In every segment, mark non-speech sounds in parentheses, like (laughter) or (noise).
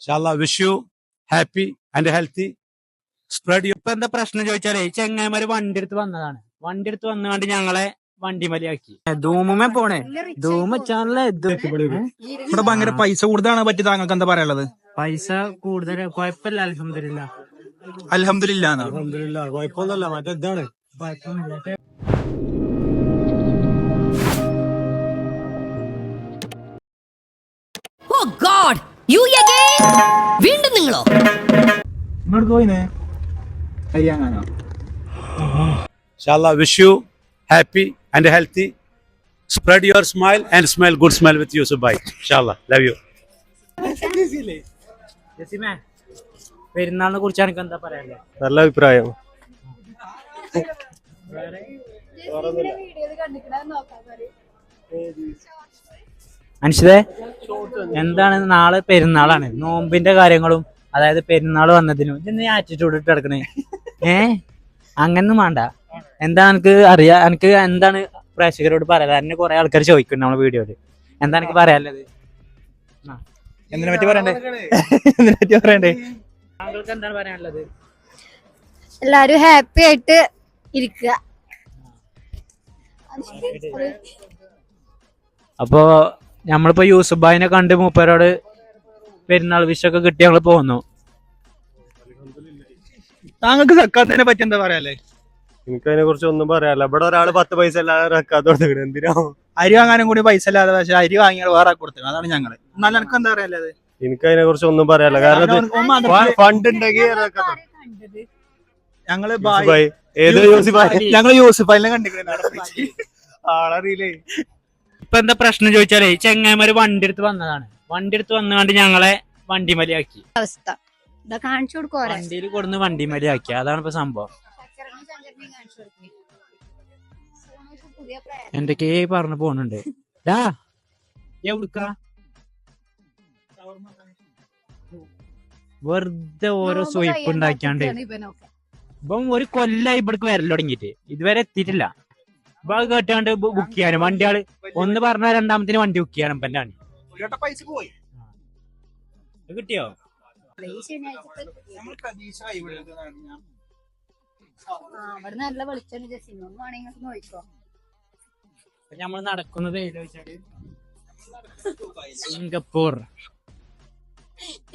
Inshallah, wish you happy and healthy spread ഇപ്പൊ എന്താ പ്രശ്നം ചോദിച്ചാലേ ഈ ചെങ്ങായിമാര് വണ്ടി എടുത്ത് വന്നതാണ്. വണ്ടി എടുത്ത് വന്നുകൊണ്ട് ഞങ്ങളെ വണ്ടി മലയാക്കി ധൂമമേ പോണേ. ഇവിടെ ഭയങ്കര പൈസ കൂടുതലാണ് പറ്റി താങ്കൾക്ക് എന്താ പറയാനുള്ളത്? പൈസ കൂടുതൽ കുഴപ്പമില്ല അലഹമില്ല അലഹമില്ല അലഹമില്ല കുഴപ്പമൊന്നുമില്ല മറ്റേ ഇതാണ്. യു അഗൈൻ വീണ്ടും നിങ്ങളോ ഇങ്ങോട്ട് പോയിനെ ഹരിയാങ്ങാനോ Inshallah, wish you happy and healthy. Spread your smile and smell good smell with Yusuf Bhai. Inshallah, love you. ജസിമേ പെരുന്നാളിനെ കുറിച്ച് എനിക്ക് എന്താ പറയാല്ലേ നല്ല അഭിപ്രായം അനുഷിതേ എന്താണ് നാളെ പെരുന്നാളാണ്. നോമ്പിന്റെ കാര്യങ്ങളും അതായത് പെരുന്നാൾ വന്നതിനും ഇതെന്ത് ആറ്റിറ്റ്യൂഡ് ഇട്ട് കിടക്കണേ ഏ? അങ്ങനൊന്നും വേണ്ട. എന്താ എനിക്ക് അറിയാ എനിക്ക് എന്താണ് പ്രേക്ഷകരോട് പറയാ എന്നെ കുറെ ആൾക്കാർ ചോദിക്കുന്നു നമ്മളെ വീഡിയോയിൽ. എന്താ എനിക്ക് പറയാനുള്ളത്? എന്തിനെ പറ്റി പറയണ്ടേ? (laughs) എന്തിനെ പറ്റി പറയണ്ടേ? താങ്കൾക്ക് എന്താണ് പറയാനുള്ളത്? എല്ലാരും ഹാപ്പി ആയിട്ട് ഇരിക്കുക. അപ്പോ നമ്മളിപ്പോ യൂസുഫ് ഭായിനെ കണ്ട് മൂപ്പരോട് പെരുന്നാൾ വിഷൊക്കെ കിട്ടി ഞങ്ങൾ പോന്നു. താങ്കൾക്ക് സക്കാത്തിനെ പറ്റി എന്താ പറയാല്ലേ? എനിക്ക് അതിനെ കുറിച്ച് ഒന്നും പറയാല്ല ഇവിടെ ഒരാൾ പത്ത് പൈസ അല്ലാതെ റക്കാത്ത കൊടുത്തിട്ട് എന്തിനാ? അരി വാങ്ങാനും കൂടി പൈസ ഇല്ലാതെ പക്ഷെ അരി വാങ്ങിയാൽ വേറെ കൊടുത്തത് അതാണ് ഞങ്ങൾ. എന്നാലും എനിക്ക് എന്താ പറയാനുള്ളത് എനിക്ക് അതിനെ കുറിച്ച് ഒന്നും പറയാല്ല കാരണം ഫണ്ട് ഉണ്ടെങ്കിൽ ഞങ്ങൾ. ഏത് യൂസുഫ് ഭായ്? ഞങ്ങൾ യൂസുഫ് അല്ലെ കണ്ടിരിക്കുന്നത് ആളറിയില്ലേ? ഇപ്പൊ എന്താ പ്രശ്നം ചോദിച്ചാലേ ചെങ്ങായിമാര് വണ്ടി എടുത്ത് വന്നതാണ്. വണ്ടി എടുത്ത് വന്നുകൊണ്ട് ഞങ്ങളെ വണ്ടി മലയാക്കി. അവസ്ഥ. കാണിച്ചു കൊടുക്കും വണ്ടിയിൽ കൊടുന്ന് വണ്ടി മലയാക്കി. അതാണ് ഇപ്പൊ സംഭവം. എന്തൊക്കെ പറഞ്ഞു പോണുണ്ട്. ഡാ എവിടുക്ക? വെറുതെ ഓരോ സ്വയിപ്പ് ഉണ്ടാക്കിയാണ്ട്. ഇപ്പം ഒരു കൊല്ലായി ഇവിടേക്ക് വരൽ തുടങ്ങിയിട്ട്. ഇതുവരെ എത്തിയിട്ടില്ല. ഇപ്പൊ കേട്ടാണ്ട് ബുക്ക് ചെയ്യാനും. ആൾ ഒന്ന് പറഞ്ഞ രണ്ടാമത്തിന് വണ്ടി ബുക്ക് ചെയ്യാനും ഇപ്പൊ വണ്ടി പൈസ പോയി. കിട്ടിയോ? അവിടെ നല്ല വെളിച്ചം ജസിമ വേണമെങ്കിൽ നോക്കോ ഇപ്പൊ നമ്മൾ നടക്കുന്നത് സിംഗപ്പൂർ.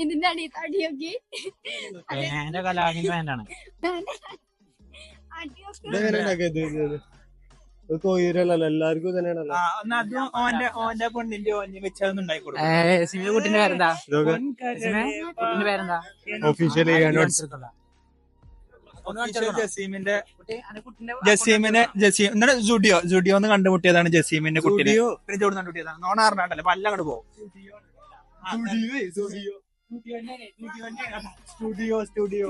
ഇതിന്റെ അടി തടിയൊക്കെ പാന്റാണ് കൊയ്യരല്ലല്ലോ എല്ലാവർക്കും തന്നെയാണല്ലോ ഓന്റെ ഓന്റെ പെണ്ണിന്റെ ഓന്റെ വെച്ചതൊന്നും ഉണ്ടായിക്കോട്ടെ സിമിന്റെ കുട്ടിന്റെ പേരെന്താ? ഇതൊക്കെ സിമേ, കുട്ടിന്റെ പേരെന്താ? ഒഫീഷ്യലി ജസീമിന്റെ ജസീമിനെ ജസീം എന്നിട്ട് ജുഡിയോ ജുഡിയോ എന്ന് കണ്ടുമുട്ടിയതാണ് ജസീമിന്റെ കുട്ടിനെ. പിന്നെ ജോഡി കണ്ടുമുട്ടിയതാണ്. നോണ അറിഞ്ഞാണ്ടല്ലേ പല്ല അങ്ങോട്ട് പോകും സ്റ്റുഡിയോ സ്റ്റുഡിയോ സ്റ്റുഡിയോ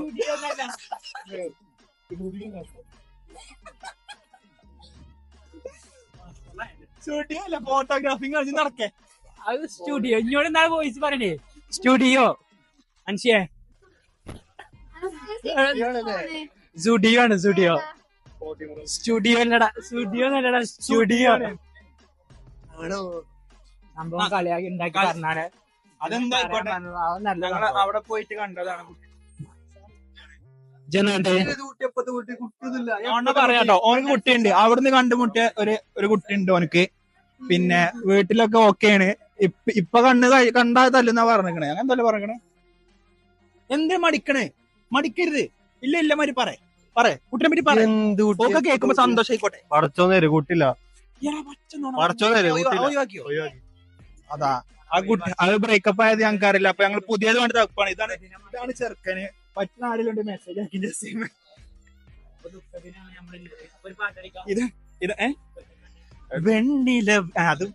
അല്ല ഫോട്ടോഗ്രാഫിങ് കളിച്ച് നടക്കേ. അത് സ്റ്റുഡിയോ ഇങ്ങോട്ട് എന്നാ വോയിസ് പറയണേ? സ്റ്റുഡിയോ അൻഷിയെ. സ്റ്റുഡിയോ ആണ് സ്റ്റുഡിയോ സ്റ്റുഡിയോ അല്ലടാ സ്റ്റുഡിയോ അല്ലടാ സ്റ്റുഡിയോ സംഭവം കളിയാക്കി ഉണ്ടാക്കി പറഞ്ഞാണ്. അതെന്താ അവിടെ പോയിട്ട് കണ്ടതാണ് ജനുണ്ട്? ഓണ പറയാട്ടോ ഓനക്ക് കുട്ടിയുണ്ട്. അവിടുന്ന് കണ്ടുമുട്ടിയ ഒരു ഒരു കുട്ടിയുണ്ട് ഓനക്ക്. പിന്നെ വീട്ടിലൊക്കെ ഓക്കെയാണ്. ഇപ്പൊ ഇപ്പൊ കണ്ണ് കണ്ടാ തല്ലുന്ന പറഞ്ഞിക്കണേ. അങ്ങനെ തല്ല പറഞ്ഞേ എന്ത് മടിക്കണേ? മടിക്കരുത്. ഇല്ല ഇല്ല മാരി പറ. പറ. കുട്ടിനെ പറ്റി പറ? ഓക്കെ കേൾക്കുമ്പോ സന്തോഷായിക്കോട്ടെ. പടച്ചോന്നേര് കൂട്ടില്ല അതാ. ആ കുട്ടി അത് ബ്രേക്കപ്പ് ആയത് ഞങ്ങൾക്ക് അറിയില്ല അപ്പൊ ഞങ്ങൾ പുതിയത് വേണ്ടി ഇതാണ് ഇതാണ് ചെറുക്കന് പറ്റുന്ന ആരെങ്കിലും മെസ്സേജ് ആക്കി ജസീം ഇത് ഇത് ഏ? വെണ്ണില അതും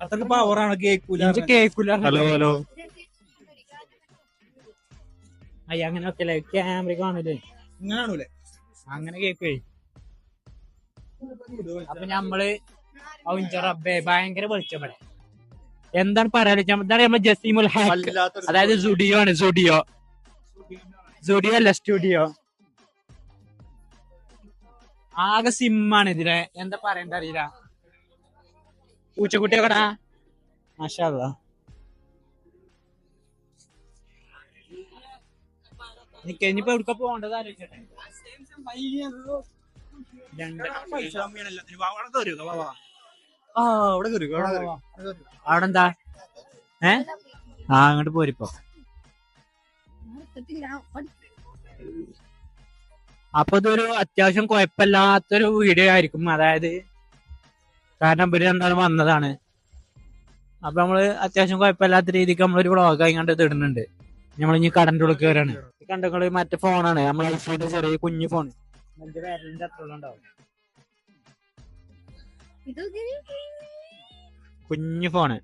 അത്രയ്ക്ക് പവറാണ് കേക്കൂല കേൾക്കൂല ഹലോ ഹലോ. അയ്യ അങ്ങനെ ഒക്കെ ക്യാമറ കാണൂലേ? ഇങ്ങനെ കാണൂലേ? അങ്ങനെ കേക്കുവേ. അപ്പൊ നമ്മൾ ഔഞ്ചറബേ ഭയങ്കര വെളിച്ചപ്പെടെ എന്താണ് പറയാ എന്താണ് നമ്മൾ ജസീമുൽ ഹാക്ക് അതായത് സുഡിയോ ആണ് സുഡിയോ. സുഡിയോ അല്ല സ്റ്റുഡിയോ. ആകെ സിമ്മാണ് ഇതിനെ. എന്താ പറയണ്ട അറിയില്ല. പൂച്ചക്കുട്ടിയൊക്കെടാ മാഷാല്ല എനിക്ക് ഇനിയിപ്പോ എവിടെ പോകേണ്ടത് ആലോചിച്ചട്ടെ രണ്ട്. ആ അവിടെ കയറി അവിടെ എന്താ ഏ? ആ അങ്ങോട്ട് പോരിപ്പോ അപ്പൊ ഇതൊരു അത്യാവശ്യം കുഴപ്പമില്ലാത്തൊരു വീഡിയോ ആയിരിക്കും. അതായത് കാരണം ഇവർ രണ്ടാളും വന്നതാണ്. അപ്പൊ നമ്മൾ അത്യാവശ്യം കുഴപ്പമില്ലാത്ത രീതിക്ക് നമ്മളൊരു വ്ളോഗ് ആയിക്കണ്ട് ഇടുന്നുണ്ട്. നമ്മൾ ഇനി കടന്റെ ഉള്ളിൽ കയറാണ് കണ്ടങ്ങൾ മറ്റേ ഫോണാണ് നമ്മളെ ഐഫോണിന്റെ ചെറിയ കുഞ്ഞു ഫോൺ എന്റെ വിരലിന്റെ അത്ര ഉണ്ടാവും ഇത് കുഞ്ഞു ഫോണ്.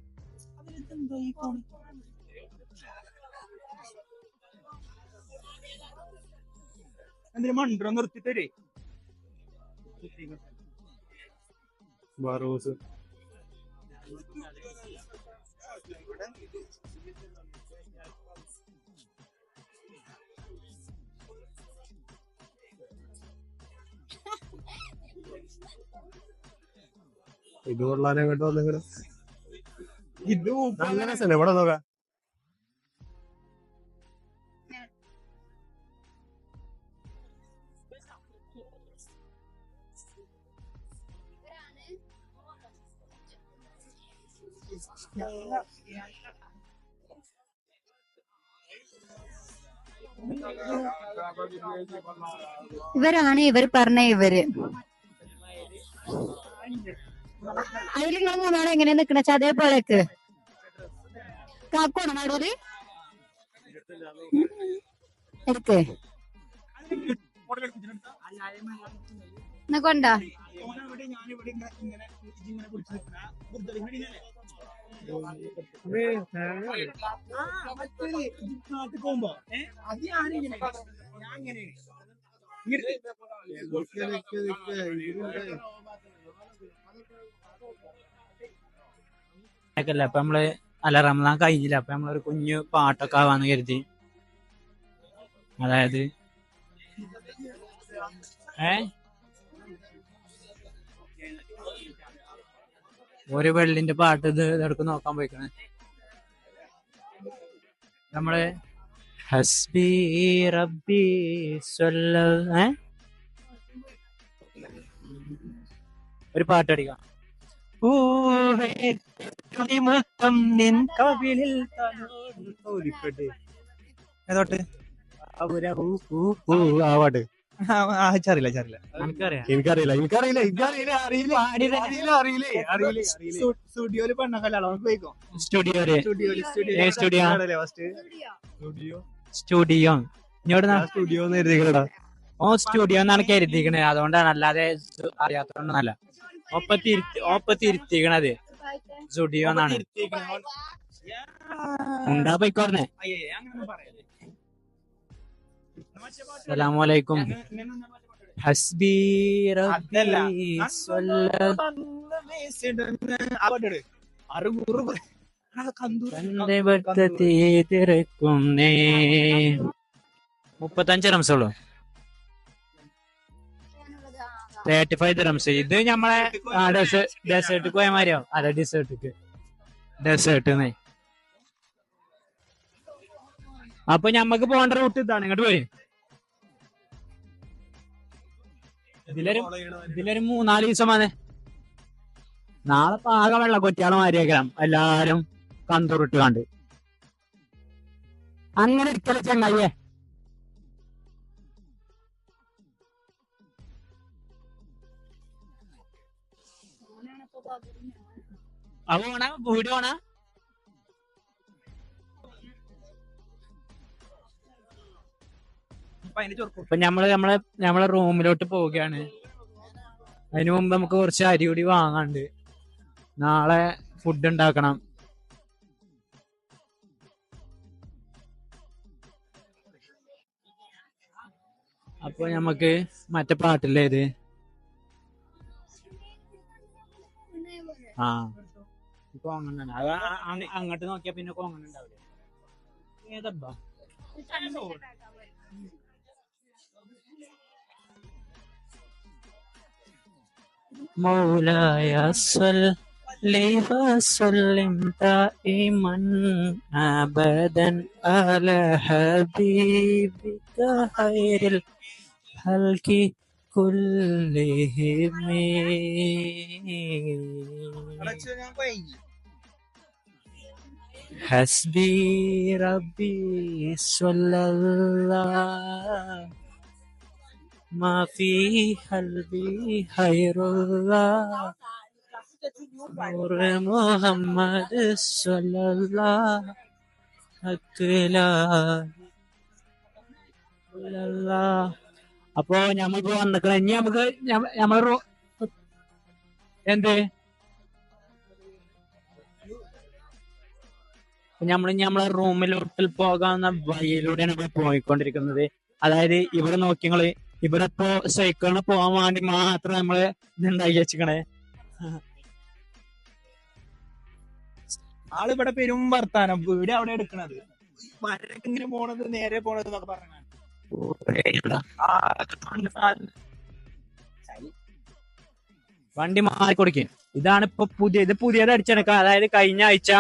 എന്തിനു മണ്ടോ നിർത്തിട്ടേ ബറൂസ്. (laughs) ഇത് കൊള്ളാനെ കേട്ടോ ഇത് ഇവിടെ നോക്കാം. ഇവരാണ് ഇവർ പറഞ്ഞ ഇവർ. അതിൽ നിങ്ങൾ മൂന്നാളെ എങ്ങനെ നിക്കണ? വെച്ചാ അതേപോലെക്ക് കാക്കോണ നടുവിൽ എടുക്ക്. ഞാൻ ഒക്കെയല്ലേ അപ്പൊ നമ്മൾ അല്ല റമദാൻ കഴിഞ്ഞില്ല? അപ്പൊ നമ്മളൊരു കുഞ്ഞു പാട്ടൊക്കെ ആവാന്ന് കരുതി. അതായത് ഏ? ഒരു വെള്ളിന്റെ പാട്ട് ഇത് ഇതെടുക്കും നോക്കാൻ പോയിക്കണേ. നമ്മൾ ഹസ്ബി റബ്ബി സ്വല്ല ഏ? ഒരു പാട്ട് അടിക്കാം പൂവേ മുത്തം നിൻ കവിളിൽ ഏതോട്ട്? ആ പാട്ട്. ചറിയില്ല ചറിയില്ല എനിക്കറിയില്ല എനിക്കറിയില്ല എനിക്കറിയില്ല അറിയില്ല അറിയില്ല അറിയില്ല അറിയില്ലേ അറിയില്ലേ. അറിയില്ലേ സ്റ്റുഡിയോയിൽ പെണ്ണക്കല്ലോ നമുക്ക് പോയിക്കോ? സ്റ്റുഡിയോയിൽ studio studio. Studio. Studio studio. ഓ സ്റ്റുഡിയോ എന്നാണ് കരുതിക്കണേ. അതുകൊണ്ടാണ് അല്ലാതെ ഇത് അറിയാത്തതുകൊണ്ടല്ല ഒപ്പ തിരുത്തി ഒപ്പ തിരുത്തിക്കണത് സ്റ്റുഡിയോ എന്നാണ് ഉണ്ടാ പോയിക്കോർന്നെ അസലാമലൈക്കും ഹസ്ബി മുപ്പത്തഞ്ച് റംസ് തേർട്ടി ഫൈവ് ദിറംസ് ഇത് നമ്മളെ ഡെസേർട്ട് പോയ മാറിയോ അതെ ഡെസേർട്ടിക്ക് ഡെസേർട്ട് അപ്പൊ ഞമ്മക്ക് പോണ്ട റൂട്ട് ഇതാണ്. ഇങ്ങോട്ട് പോയി ഇതിലൊരു ഇതിലൊരു മൂന്നാൽ ദിവസം വന്നേ നാളെ പാക വെള്ള കൊറ്റിയാളെ മാറിയേക്കാം എല്ലാരും കന്തുരുട്ട് കണ്ട് അങ്ങനെ ഇരിക്കല ചങ്ങായിയെ വീട് ഓണ ഇപ്പൊ നമ്മൾ നമ്മളെ നമ്മളെ റൂമിലോട്ട് പോവുകയാണ്. അതിനു മുമ്പ് നമുക്ക് കുറച്ച് അരി കൂടി വാങ്ങാണ്ട് നാളെ ഫുഡ് ഉണ്ടാക്കണം. അപ്പൊ നമുക്ക് മറ്റേ പാട്ടില്ലേ ഇത്? ആ. കോങ്ങണ്ണാണ് അത് ആ- ആ- അങ്ങോട്ട് നോക്കിയാ പിന്നെ കോങ്ങണ്ണ ഉണ്ടാവില്ല ഏതബ്ബാ مولاي صل عليه وسلم دائما أبدا على حبيبك خير الخلق كلهم ഞാൻ കഴിഞ്ഞു حسبي ربي صلى الله ما في قلبي خير الله نور محمد صلى الله അപ്പോ ഞമ്മളിപ്പോ വന്നിക്കണ ഇനി നമുക്ക് ഞമ്മ- ഞമ്മളെ റൂ എന്ത് നമ്മൾ നമ്മളെ റൂമിലോട്ട് പോകാവുന്ന വഴിയിലൂടെയാണ് നമ്മൾ പോയിക്കൊണ്ടിരിക്കുന്നത്. അതായത് ഇവിടെ നോക്കിയങ്ങൾ ഇവിടെ ഇപ്പോ സൈക്കിളിന് പോകാൻ വേണ്ടി മാത്രം നമ്മൾ ഇതുണ്ടാക്കി വെച്ചിക്കണേ. ആളിവിടെ പെരും വർത്താനം. വീട് അവിടെ എടുക്കണത്. മരക്ക് ഇങ്ങനെ പോണത് നേരെ പോണത് എന്നൊക്കെ വണ്ടി മാറി കൊടുക്കേ ഇതാണ് ഇപ്പൊ പുതിയ ഇത് പുതിയത് അടിച്ചെടുക്കുക അതായത് കഴിഞ്ഞ ആഴ്ച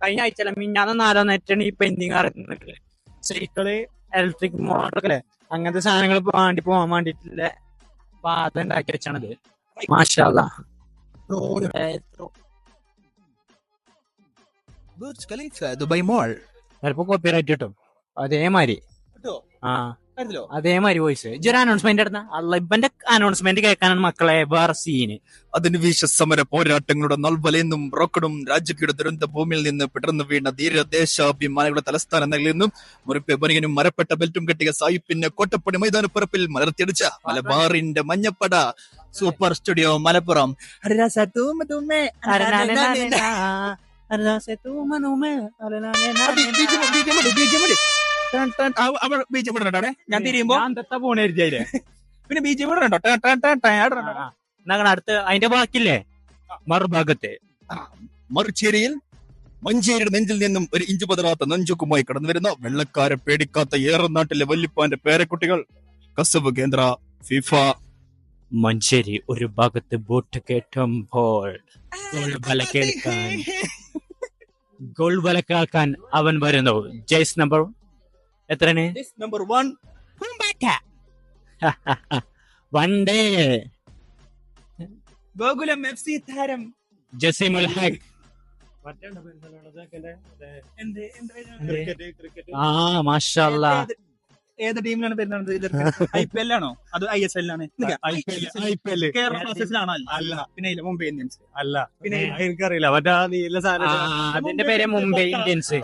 കഴിഞ്ഞ ആഴ്ച അല്ല മിഞ്ഞാന്ന് നാലോ നെറ്റാണ് ഈ പെൻഡിങ് ഇറങ്ങുന്നത് സൈക്കിൾ ഇലക്ട്രിക് അല്ലേ? അങ്ങനത്തെ സാധനങ്ങൾ വേണ്ടി പോകാൻ വേണ്ടിട്ടില്ല പാത ഉണ്ടാക്കി വെച്ചാണത് മാഷാല്ല ദുബായ് മോൾ ചിലപ്പോ കോപ്പിറൈറ്റ് കിട്ടും. അതേമാതിരി. ആ. അതേമാതിരി വോയിസ് ഇജ്ജൊരു അനൗൺസ്മെന്റ് എടുത്ത. അല്ല ഇവന്റെ അനൗൺസ്മെന്റ് കേൾക്കാനാണ് മക്കളെ വേറെ സീന് അതിന് വിശ്വസമര പോരാട്ടങ്ങളുടെ നൽവലയെന്നും റോക്കടും രാജ്യയുടെ ദുരന്ത ഭൂമിയിൽ നിന്ന് പിടർന്നു വീണ ധീരദേശാഭിമാനികളുടെ തലസ്ഥാനങ്ങളിൽ നിന്നും മുറിപ്പ് ബനികനും മരപ്പെട്ട ബെൽറ്റും കെട്ടിയ സായിപ്പിന്റെ കോട്ടപ്പടി മൈതാനപ്പുറപ്പിൽ മലർത്തിയടിച്ച മലബാറിന്റെ മഞ്ഞപ്പട. Super studio Malappuram. ഞാൻ തിരിയുമ്പോ പിന്നെ ബി ജെ പി ഇടണ്ടോ അടുത്ത് അതിന്റെ ബാക്കില്ലേ മറുഭാഗത്ത്. മറുചേരിയിൽ മഞ്ചേരിയുടെ നെഞ്ചിൽ നിന്നും ഒരു ഇഞ്ചു പതറാത്ത നെഞ്ചുക്കുമായി കടന്നു വരുന്ന വെള്ളക്കാരെ പേടിക്കാത്ത ഏറനാട്ടിലെ വല്യപ്പാന്റെ പേരക്കുട്ടികൾ. കസബ് കേന്ദ്ര ഫിഫ. മഞ്ചേരി ഒരു ഭാഗത്ത് ബോട്ട് കേട്ടുമ്പോൾ ഗോൾ വല കേൾക്കാൻ ഗോൾ വല കേൾക്കാൻ അവൻ വരുന്നു. ജയ്സ് നമ്പർ എത്രയാണ് number one one day Gokulam F C താരം. ജസീമുൽ എന്ത് ആ മാഷല്ല. ഏത് ഏത് ടീമിലാണ് വരുന്നത് ഐ പി എൽ ആണോ? അത് ഐ എസ് എൽ ആണ്. കേരള ബ്ലാസ്റ്റേഴ്സിലാണോ അല്ല. പിന്നെ മുംബൈ ഇന്ത്യൻസ്. അല്ല. പിന്നെ എനിക്കറിയില്ല മറ്റേ നീല സാധനം അതിന്റെ പേര് മുംബൈ ഇന്ത്യൻസ്.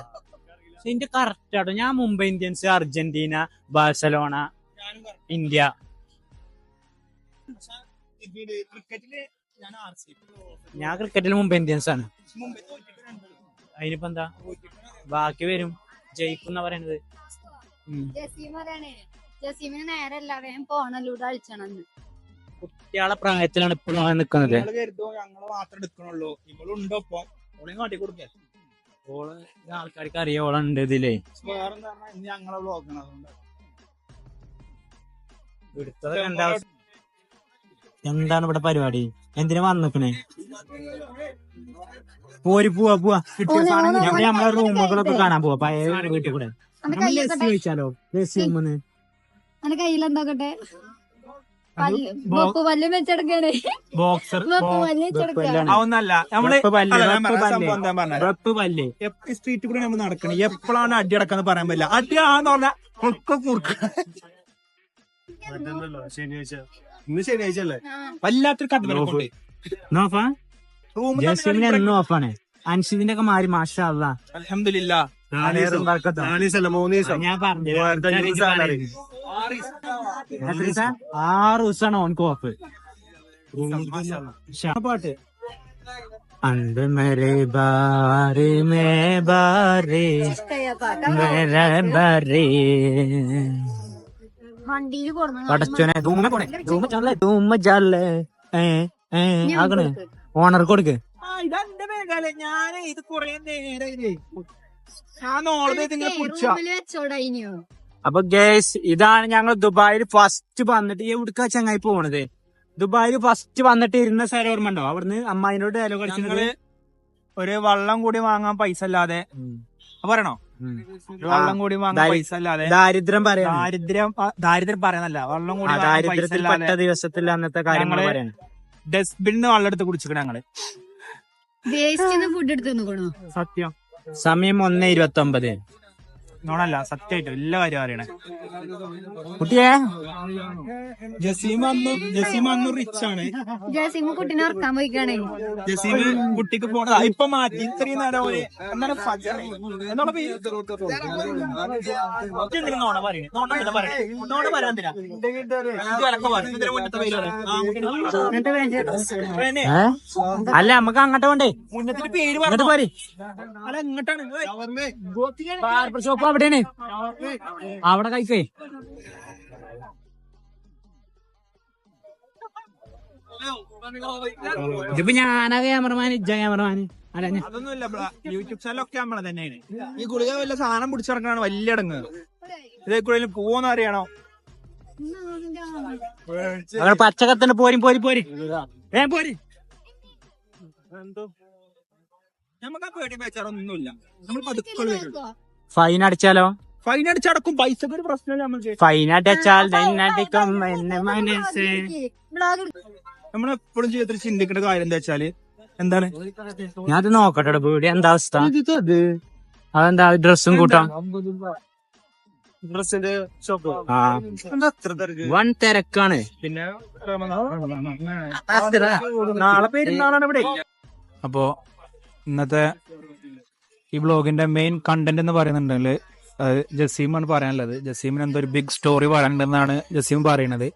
ഇതിന്റെ കറക്റ്റ് ആട്ടോ. ഞാൻ Mumbai Indians Argentina Barcelona India. ക്രിക്കറ്റിൽ ഞാൻ ക്രിക്കറ്റിൽ മുംബൈ ഇന്ത്യൻസ് ആണ്. അതിനിപ്പോ എന്താ? ബാക്കി വരും. ജയിക്കുന്ന പറയണത്. കുട്ടികളെ പ്രായത്തിലാണ് ഇപ്പോഴും നിക്കുന്നത് ഞങ്ങൾ മാത്രം എടുക്കണുള്ളൂ. ഇവളുണ്ടോ ഇപ്പൊ? കാട്ടി കൊടുക്കേ ഓൾ ആൾക്കാർക്ക് അറിയോളുണ്ട് ഇതിലേ. വേറെന്താ ഞങ്ങളെ വ്ളോഗാണ് അതുകൊണ്ട്. എടുത്തത് രണ്ടാവശ്യം എന്താണ് ഇവിടെ പരിപാടി? എന്തിനാ വന്നിക്കണേ? പോരി പോവാ പോവാ. കിട്ടിയ ഓനെ, സാധനം ഓനെ, ഞമ്മ ഓനെ നമ്മളെ റൂമുകളൊക്കെ കാണാൻ പോവാ. പഴയ വീട്ടിൽ കൂടെ. ചോദിച്ചാലോ? ലസ്സി അന്റെ കയ്യിലെന്താക്കട്ടെ ബോക്സർ നമ്മൾ സ്ട്രീറ്റ് കൂടെ നമ്മൾ നടക്കണേ? എപ്പോഴാണ് അടി അടക്കാന്ന് പറയാൻ പറ്റില്ല. അടി ആന്ന് പറഞ്ഞാൽ ഒക്കെ കുറുക്ക. ശനിയാഴ്ച. ഇന്ന് ശനിയാഴ്ച അല്ലേ വല്ലാത്തൊരു കഥ ഓഫാണ് അൻഷിദിന്റെ ഒക്കെ മാറി മാഷാ അല്ലാ അലഹമില്ല ഞാൻ പറഞ്ഞു. ആറ് ദിവസമാണ് ഓൻക്ക് ഓഫ്. പാട്ട് പടച്ചോനെ ധൂമ പോണേ ധൂമ ചാലേ ധൂമ ചാലേ ഏ ഏ ആകണേ ഓണർ കൊടുക്ക്? ഇതെന്റെ മേഘാലയ. ഞാൻ ഇത് കൊറേ നേരം ഞാൻ ഇനിയോ? അപ്പൊ ഗേസ് ഇതാണ് ഞങ്ങൾ ദുബായിൽ ഫസ്റ്റ് വന്നിട്ട് എവിടുക്കാ ചങ്ങായി പോണത്? ദുബായിൽ ഫസ്റ്റ് വന്നിട്ട് ഇരുന്ന സ്ഥലം ഓർമ്മ ഉണ്ടോ? അവിടുന്ന് അമ്മായിനോട് ഡയലോഗ് അടിച്ചത് ഒരു വള്ളം കൂടി വാങ്ങാൻ പൈസ അല്ലാതെ. പറയണോ? ഒരു വള്ളം കൂടി വാങ്ങാൻ പൈസ അല്ലാതെ. ദാരിദ്ര്യം പറയാ ദാരിദ്ര്യം ദാരിദ്ര്യം പറയുന്നല്ല വള്ളം കൂടി പൈസ ദാരിദ്ര്യത്തിൽ പെട്ട ദിവസത്തിൽ അന്നത്തെ കാര്യങ്ങൾ ഞങ്ങൾ ഡസ്റ്റ്ബിൻ ഡസ്റ്റ്ബിന്ന് വെള്ളം എടുത്ത് കുടിച്ചിക്കണ ഞങ്ങൾ. സത്യം. സമയം ഒന്ന് ഇരുപത്തി ഒമ്പത് നോണല്ല സത്യമായിട്ട് എല്ലാ കാര്യം അറിയണേ. കുട്ടിയെ ജസീം അന്ന് റിച്ച് ആണ്. ജാസിമ കുട്ടീനെ ഉറക്കാൻ പോയിക്കാണേ. ജസീം കുട്ടിക്ക് പോണത് ഇപ്പൊ മാറ്റി. ഇത്രയും നേരം ഒരു ഫജർ? പേര്? എന്തിനാ നോണ പറയണേ? നോണ എന്തിനാ പറയണേ? നോണ പറയാൻ എന്തിനാ? അല്ല നമ്മക്ക് അങ്ങോട്ട് വേണ്ടേ മുന്നത്തിന്റെ പേര് പറഞ്ഞു. അല്ല ഇങ്ങോട്ടാണ്. ബാർബർ ഷോപ്പ് അവിടെയാണ്? അവിടെ കഴിക്കേ ഇതിപ്പോ ഞാനാ ക്യാമറമാൻ ഇജ്ജ ക്യാമറമാൻ അല്ല അതൊന്നുമില്ല യൂട്യൂബ് ചാനലൊക്കെ നമ്മളെ തന്നെയാണ്. ഈ ഗുളിക വല്ല സാധനം പിടിച്ചിറങ്ങാണ് വലിയ ഇടങ്ങ്. ഇതേ കൂടെ പോവെന്ന് അറിയണോ? അവിടെ പച്ചക്കത്തിന് പോരി പോരി പോരി. ഏ പോരി. നമുക്ക് ആ പേടി വെച്ചാറൊന്നുമില്ല നമ്മൾ പതുക്കെ ഫൈൻ അടിച്ചാലോ ഫൈൻ അടിച്ചടക്കും പൈസക്ക് ഒരു പ്രശ്നമില്ല നമ്മൾക്ക് ഫൈൻ അടിച്ചാൽ നിന്നടിക്കും എന്നെ മനസ്സ് നമ്മളെപ്പോഴും ജീവിതത്തിൽ ചിന്തിക്കേണ്ട കാര്യം എന്താ വെച്ചാൽ എന്താണ് ഞാൻ അത് നോക്കട്ടെ വീട് എന്താ അവസ്ഥ അതെന്താ ഡ്രസ്സും കൂട്ടാം ഡ്രസ്സിന്റെ ഷോപ്പ് ആ വൺ തിരക്കാണ് പിന്നെ നാളെ പെരുന്നാളാണ് ഇവിടെ അപ്പോ ഇന്നത്തെ ഈ ബ്ലോഗിന്റെ മെയിൻ കണ്ടന്റ് എന്ന് പറയുന്നുണ്ടെങ്കിൽ ജസീമാണ് പറയാനുള്ളത്. ജസീമിന് എന്തോ ഒരു ബിഗ് സ്റ്റോറി പറയാനുണ്ടെന്നാണ് ജസീം പറയുന്നത്.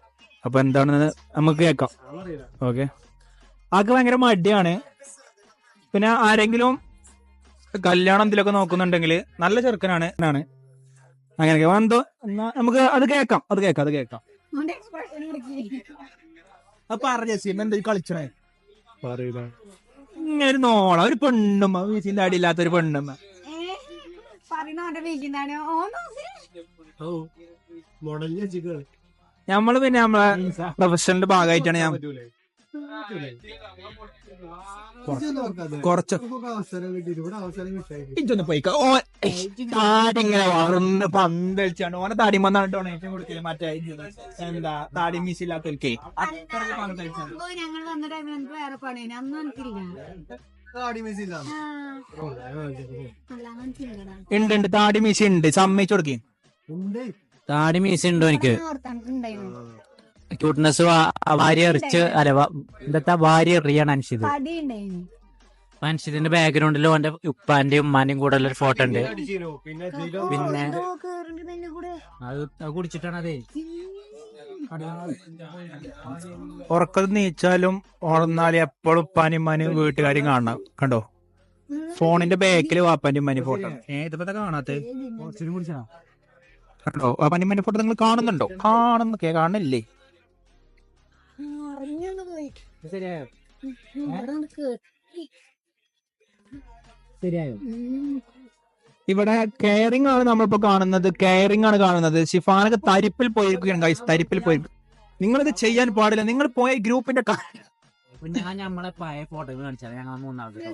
അപ്പൊ എന്താണെന്ന് നമുക്ക് കേൾക്കാം. ഓക്കെ ആൾക്ക് ഭയങ്കര മടിയാണ്. പിന്നെ ആരെങ്കിലും കല്യാണം എന്തിലൊക്കെ നോക്കുന്നുണ്ടെങ്കിൽ നല്ല ചെറുക്കനാണ്. എന്നാണ്. അങ്ങനെ എന്തോ എന്നാ നമുക്ക് അത് കേൾക്കാം. അത് കേൾക്കാം അത് കേൾക്കാം. അപ്പൊ പറ ജസീം എന്താ കളിച്ചണേ ഇങ്ങനെ ഒരു നോള ഒരു പെണ്ണുമ്മ. വീട്ടിന്റെ അടിയില്ലാത്ത ഒരു പെണ്ണുമ്മ ഞമ്മൾ നമ്മൾ പിന്നെ നമ്മളെ പ്രൊഫഷണലിന്റെ ഭാഗമായിട്ടാണ് ഞാൻ കുറച്ച് ഇതൊന്ന് പോയി ഓ താടി ഇങ്ങനെ വളർന്ന് പന്തളിച്ചാണ് ഓനെ താടി വന്നാണ് ഡൊണേഷൻ കൊടുക്കൽ. മറ്റേ എന്താ താടി മീസ് ഇല്ലാത്തവർക്ക്. ഞങ്ങൾ വന്ന ടൈമിൽ എനിക്ക് വേറെ പണിയാണ്. അന്നും എനിക്കില്ല. ആ. അല്ല, അങ്ങനത്തില്ലടാ. ഉണ്ട് ഉണ്ട്. താടി മീശ ഉണ്ട് സമ്മതിച്ചു കൊടുക്കേ. താടി മീശ ഉണ്ടോ എനിക്ക്. ക്യൂട്ട്നെസ് ഭാര്യ എറിച്ച് അല്ല എന്താ ഭാര്യ എറിയാണ് അൻഷിത്. അൻഷിതിന്റെ ബാക്ക്ഗ്രൗണ്ടിൽ ഓന്റെ ഉപ്പാന്റെയും ഉമ്മാന്റെയും കൂടെ ഉള്ള ഒരു ഫോട്ടോ ഉണ്ട്. പിന്നെ അത് കുടിച്ചിട്ടാണ് അതേ. ഉറക്കത്ത് നീച്ചാലും ഉണർന്നാലും എപ്പോഴും ഉപ്പാനും ഉമ്മാനും വീട്ടുകാരും കാണണം. കണ്ടോ? ഫോണിന്റെ ബാക്കിൽ വാപ്പാന്റെ ഉമ്മാനും ഫോട്ടോ. ഏ ഇതിപ്പോ കാണാത്ത? കണ്ടോ? വാപ്പാന്റെ ഉമ്മാന്റെ ഫോട്ടോ നിങ്ങൾ കാണുന്നുണ്ടോ? കാണുന്നൊക്കെ കാണില്ലേ ശരിയായോ? ശരിയായോ. ഇവിടെ കെയറിംഗ് ആണ് നമ്മളിപ്പോ കാണുന്നത്. കെയറിംഗ് ആണ് കാണുന്നത്. ഷിഫാനൊക്കെ തരിപ്പിൽ പോയിരിക്കുകയാണ് ഗൈസ് തരിപ്പിൽ പോയി. നിങ്ങളിത് ചെയ്യാൻ പാടില്ല. നിങ്ങൾ പോയ ഗ്രൂപ്പിന്റെ ഞാൻ നമ്മളെ പഴയ ഫോട്ടോ കാണിച്ചാൽ ഞങ്ങൾ മൂന്നാമത്തെ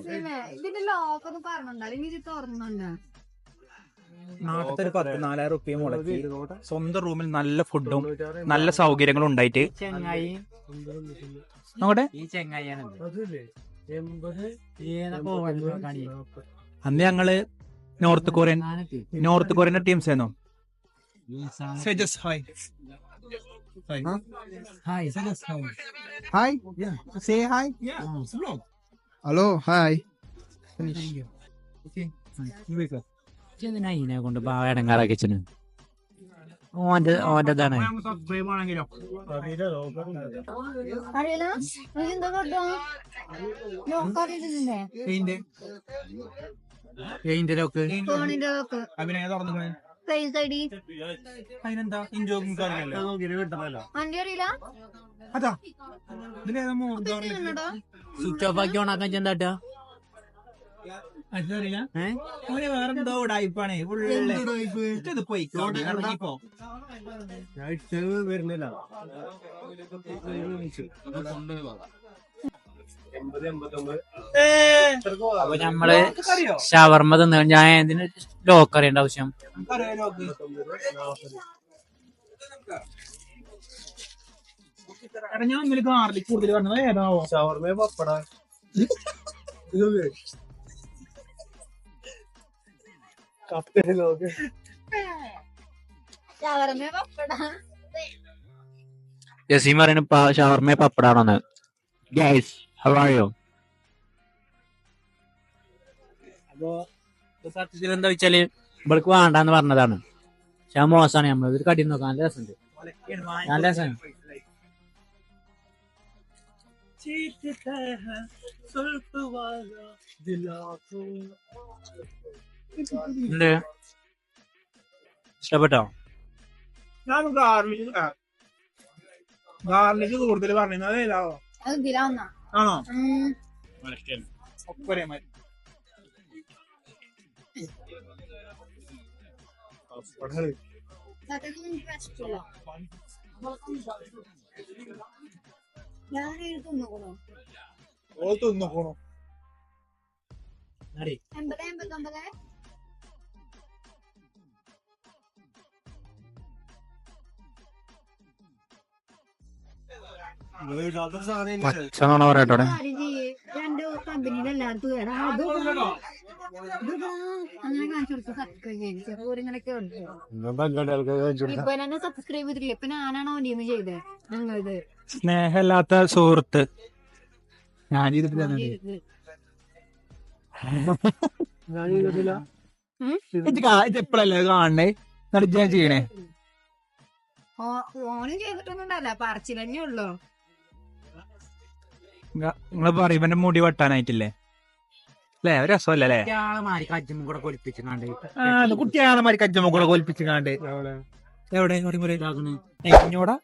ഇതിന്റെ ലോക്ക് ഒന്ന് പറഞ്ഞിട്ടുണ്ടോ അല്ലെങ്കിൽ ഇത് തുറന്നുണ്ടോ. നാട്ടിലത്തെ ഒരു പത്ത് നാലായിരം റുപ്യ മുടക്കി സ്വന്തം റൂമിൽ നല്ല ഫുഡും നല്ല സൗകര്യങ്ങളും ഉണ്ടായിട്ട് ചെങ്ങായി. നോക്കട്ടെ. ഈ ചെങ്ങായിയാണ് അന്ന് ഞങ്ങൾ north Korean north Korean teams ആയിരുന്നു. Hi hi hi say hi hello hi എന്തിനാ ഇതിനെ കൊണ്ട് ബാടങ്ങാറാക്കിച്ചു ഓന്റെ ഓന്റെതാണ്. അതിനെന്താ? ഇഞ്ചോക്ക് അതാ. സ്വിച്ച് ഓഫ് ആക്കി ഓണാക്കാൻ ചെന്താട്ടാ വേറെന്തോ ഇത് പോയി ഇറങ്ങിപ്പോ. വരുന്നില്ല. എൺപത് എൺപത്തൊമ്പത്. അപ്പൊ നമ്മൾ ഷവർമ്മ തിന്നു ഞാൻ എന്തിന് ലോക്ക്? അറിയേണ്ട ആവശ്യം ഞാൻ ഗാർലിക് കൂടുതൽ പറഞ്ഞത് ഏതാവോ? ഷവർമ പപ്പട. കപ്പയിലോക്ക് നോക്ക് ജസീം പറയുന്ന ഷവർമ്മ പപ്പടാണെന്ന്. ഗൈസ് ഹൗ ആർ യു അപ്പോ സത്യത്തിൽ എന്താ വെച്ചാൽ ഇവൾക്ക് വേണ്ടാന്ന് പറഞ്ഞതാണ്. പക്ഷെ ആ മോശമാണ്. നമ്മൾ ഇതൊരു കടി നോക്കാം നല്ല രസമുണ്ട്. നല്ല രസമാണ്. ഉണ്ട് ഇഷ്ടപ്പെട്ടോ? ഞാൻ ഗാർലിക് ഗാർലിക് കൂടുതൽ പറഞ്ഞത് ഏതാവോ? ആണോ. ഒക്കെ ഒരേ മാതിരി സത്യത്തിൽ എനിക്ക് വിശപ്പില്ല. ഞാൻ ഇത് തിന്നുകുണു. ഓ തിന്നോണു എൺപത് എൺപത്തൊമ്പത്? സബ്സ്ക്രൈബ് ചെയ്തിട്ടില്ല. ഇപ്പൊ ഞാനാണ് ചെയ്തത് ഞങ്ങളത്. സ്നേഹമില്ലാത്ത സുഹൃത്ത്. ഞാൻ ചെയ്തിട്ടില്ല ഇത് എപ്പോഴല്ലേ കാണണേ? എന്നിട്ട് ഞാൻ ചെയ്യണേ? ഓ- ഓനും ചെയ്തിട്ടൊന്നും ഉണ്ടല്ല പറച്ചിലന്നെ ഉള്ളു. നിങ്ങൾ പറയും ഇവന്റെ മുടി വെട്ടാനായിട്ടില്ലേ? അല്ലേ ഒരു രസമല്ലേ മാറി കജ്ജും കൂടെ കൊലിപ്പിച്ചിട്ടുണ്ട് കുട്ടിയാണ് മാതിരി കജ്ജമ്മ കൂടെ കൊലിപ്പിച്ച് കാണ്ട് എവിടെ? എങ്ങോടാ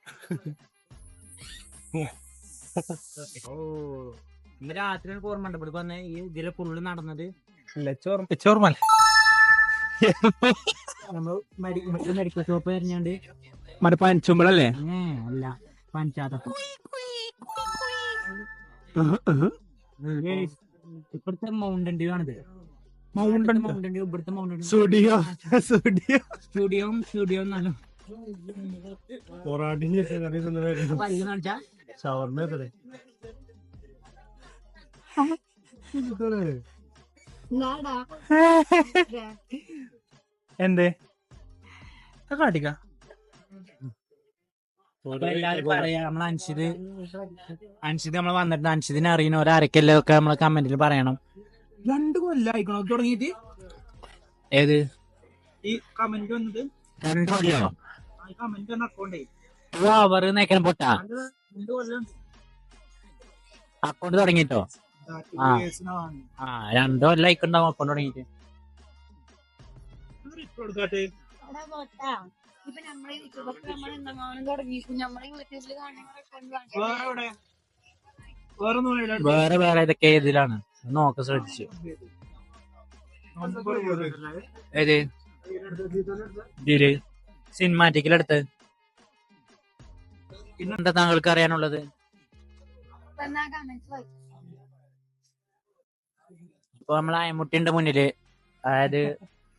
ഇന്ന് രാത്രി എനിക്ക് ഓർമ്മ ഉണ്ട് ഇവിടെ പറഞ്ഞ ഈ ഇതിലെ ഫുള്ള് നടന്നത് ചോർമല്ല നമ്മൾ മെഡിക്കൽ ഷോപ്പ് കഴിഞ്ഞാണ്ട് മറ്റേ പനിച്ചുമ്പളല്ലേ? ഏ അല്ല പഞ്ചായത്ത് ഇവിടുത്തെ മൗണ്ടൻ ഡ്യൂ ആണിത്. മൗണ്ടൻ മൗണ്ടൻ ഡ്യൂ ഇവിടുത്തെ മൗണ്ടൻ ഡ്യൂ സ്റ്റുഡിയോ സ്റ്റുഡിയോ സ്റ്റുഡിയോയും സ്റ്റുഡിയോ എന്നാലും പൊറാട്ടിന്റെ വൈകി കാണിച്ചാ? ഷവർമ എന്താടാ എന്തേ? കാട്ടിക്ക. എല്ലാരും പറയാ നമ്മളെ അൻഷിത് അൻഷിത് നമ്മൾ വന്നിട്ട് അൻഷിതിനെ അറിയുന്ന ഒരാരൊക്കെല്ലാം ഒക്കെ നമ്മളെ കമന്റിൽ പറയണം. രണ്ട് കൊല്ലായിക്കണോ തുടങ്ങിയിട്ട്? ഏത്? ഈ കമന്റ് വന്നത്? രണ്ടോ കൊല്ലോ കമന്റ് വന്ന അക്കൗണ്ടേ അവർ നേക്കണം പൊട്ടാ? രണ്ട് കൊല്ലം അക്കൗണ്ട് തുടങ്ങിട്ടോ? ആ. ആ. രണ്ടോ ലൈക്ക് ഉണ്ടാവും അക്കൗണ്ട് പോട്ടാ. ഇപ്പൊ നമ്മളെ യൂട്യൂബൊക്കെ നമ്മൾ എന്തെങ്കിലും തുടങ്ങിയിരിക്കും. നമ്മളെ യൂട്യൂബിൽ വേറെ വേറെ ഇതൊക്കെ ഇതിലാണ് നോക്ക ശ്രദ്ധിച്ചു? ഏത്? ഇതിൽ സിനിമാറ്റിക്കിലെടുത്ത് പിന്നെന്താ താങ്കൾക്ക് അറിയാനുള്ളത്? എന്നാ കമന്റ്സ് വായിക്കും. ഇപ്പൊ നമ്മളെ അയമുട്ടിന്റെ മുന്നിൽ അതായത്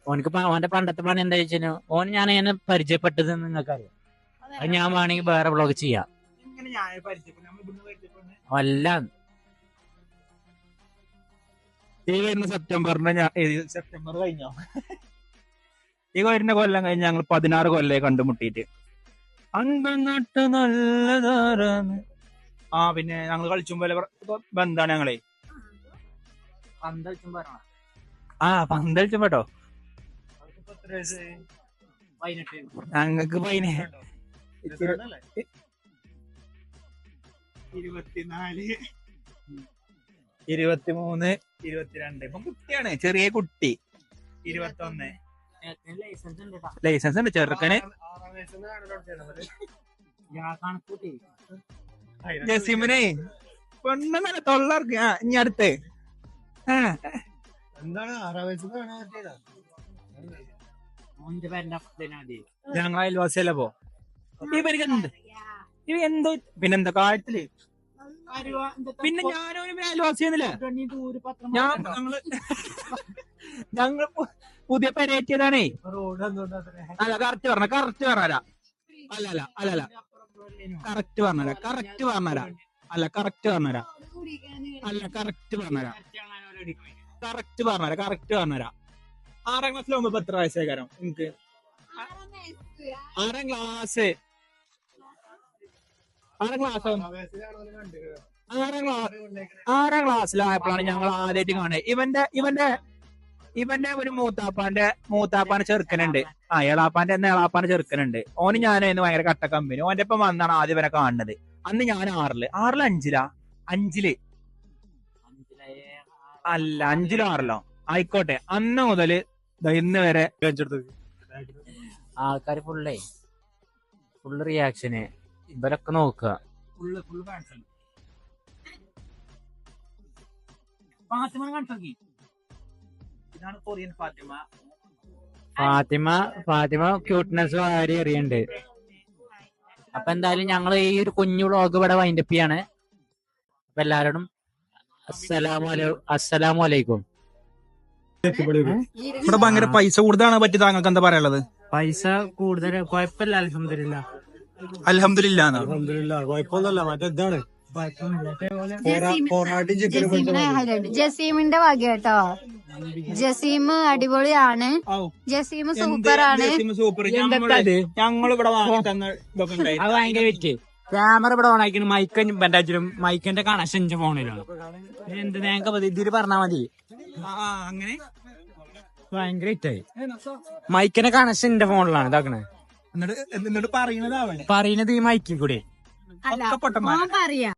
ഓനക്ക് ഓന്റെ പണ്ടത്തെ പണി എന്താ വെച്ചാൽ ഓൻ ഞാൻ എന്നെ പരിചയപ്പെട്ടത് നിങ്ങൾക്ക് അറിയാം അത് ഞാൻ വേണമെങ്കിൽ വേറെ ബ്ലോഗ് ചെയ്യാം. അല്ല. ഈ വരുന്ന സെപ്റ്റംബറിന് ഞാൻ സെപ്റ്റംബർ കഴിഞ്ഞോ? ഈ വരുന്ന കൊല്ലം കഴിഞ്ഞ് ഞങ്ങൾ പതിനാറ് കൊല്ലേ കണ്ടുമുട്ടിയിട്ട്. അണ്ടനട്ട് നല്ലതാരാണ് ആ പിന്നെ ഞങ്ങൾ കളിച്ചുമ്പോലെ ബന്ധാണ് ഞങ്ങളെ. ആ പന്തളിച്ചും കേട്ടോ. ഞങ്ങക്ക് പതിനെ ഇരുപത്തിനാല്. ഇരുപത്തിമൂന്ന് ഇരുപത്തിരണ്ട്. ഇപ്പൊ കുട്ടിയാണ് ചെറിയ കുട്ടി. ഇരുപത്തൊന്ന്. ലൈസൻസ് ഉണ്ട് ചെറുക്കന്. ജസീമിനെ പെണ്ണ നല്ല തൊള്ളർക്ക് ആ ഇനി അടുത്ത്. ആ. എന്താണ് ആറാം വയസ്സിൽ ഞങ്ങൾ അയൽവാസിയല്ല പോ? ഈ എന്ത് ഇവ എന്തോ പിന്നെന്താ കാര്യത്തിൽ പിന്നെ ഞാനൊരു അയൽവാസിയെന്നില്ല ഞാൻ ഞങ്ങൾ (laughs) ഞങ്ങൾ പുതിയ പെരേറ്റിയതാണേ അല്ല കറക്റ്റ് പറഞ്ഞ കറക്റ്റ് പറഞ്ഞരാ. അല്ല അല്ല അല്ല അല്ല. കറക്റ്റ് പറഞ്ഞരാ കറക്റ്റ് പറഞ്ഞരാ. അല്ല കറക്റ്റ് പറഞ്ഞരാ. അല്ല കറക്റ്റ് പറഞ്ഞരാ. കറക്റ്റ് പറഞ്ഞരാ കറക്റ്റ് പറഞ്ഞരാ. ആറാം ക്ലാസ്സിലാവുമ്പോ ഇപ്പൊ എത്ര വയസ്സേക്കാരം എനിക്ക് ആറാം ക്ലാസ് ആറാം ക്ലാസ് ആറാം ക്ലാസ് ആറാം ക്ലാസ്സിലായപ്പോഴാണ് ഞങ്ങൾ ആദ്യമായിട്ട് കാണുന്നത്. ഇവന്റെ ഇവന്റെ ഇവന്റെ ഒരു മൂത്താപ്പാന്റെ മൂത്താപ്പാന്റെ ചെറുക്കനുണ്ട്. ആ എളാപ്പാന്റെ എന്ന എളാപ്പാന്റെ ചെറുക്കനുണ്ട്. ഓന് ഞാനായിരുന്നു ഭയങ്കര കട്ട കമ്പനി. ഓന്റെ ഒപ്പം വന്നാണ് ആദ്യം ഇവനെ കാണുന്നത്. അന്ന് ഞാൻ ആറിൽ. ആറിൽ അഞ്ചിലാ? അഞ്ചിൽ. അല്ല അഞ്ചിലോ ആറിലോ? ആയിക്കോട്ടെ. അന്ന് മുതൽ ഇന്ന് വരെ ആൾക്കാർ ഫുള്ളേ ഫുള്ള് റിയാക്ഷന് ഇവരൊക്കെ നോക്കുക. ഫുള്ള് ഫുള്ള് ഫാൻസ് ആണ്. ഫാത്തിമ ഇതാണ് കൊറിയൻ ഫാത്തിമ. ഫാത്തിമ ഫാത്തിമ ക്യൂട്ട്നെസ് വാരി അറിയണ്ട് അപ്പൊ എന്തായാലും ഞങ്ങൾ ഈ ഒരു കുഞ്ഞു വ്ളോഗ് ഇവിടെ വൈൻഡപ്പ് ചെയ്യാണ്. അപ്പൊ എല്ലാരോടും അസ്സലാമലൈക്കും ഇവിടെ ഭയങ്കര പൈസ കൂടുതലാണ് പറ്റി താങ്കൾക്ക് എന്താ പറയാനുള്ളത്? പൈസ കൂടുതൽ കുഴപ്പമില്ല അലഹമില്ല അലഹമില്ല കുഴപ്പമൊന്നുമല്ല ജസീമിനെ highlight. ജസീമിന്റെ വക കേട്ടോ. ജസീം അടിപൊളിയാണ്. ജസീം സൂപ്പർ? ആണ് ക്യാമറ ഇവിടെ ഓണാക്കിന് മൈക്കൻ എന്റെ മൈക്കന്റെ മൈക്കിന്റെ കണക്ഷൻ ഫോണിലാണ് എന്ത് ഞങ്ങൾക്ക് ഇതിൽ പറഞ്ഞാ മതി. അങ്ങനെ? ഭയങ്കര ഹിറ്റായി മൈക്കിന്റെ കണക്ഷൻ എന്റെ ഫോണിലാണ് ഇതാക്കണേ. എന്നിട്ട് എന്നിട്ട് പറയണത് പറയുന്നത് ഈ മൈക്കിൽ കൂടെ. പറയാ.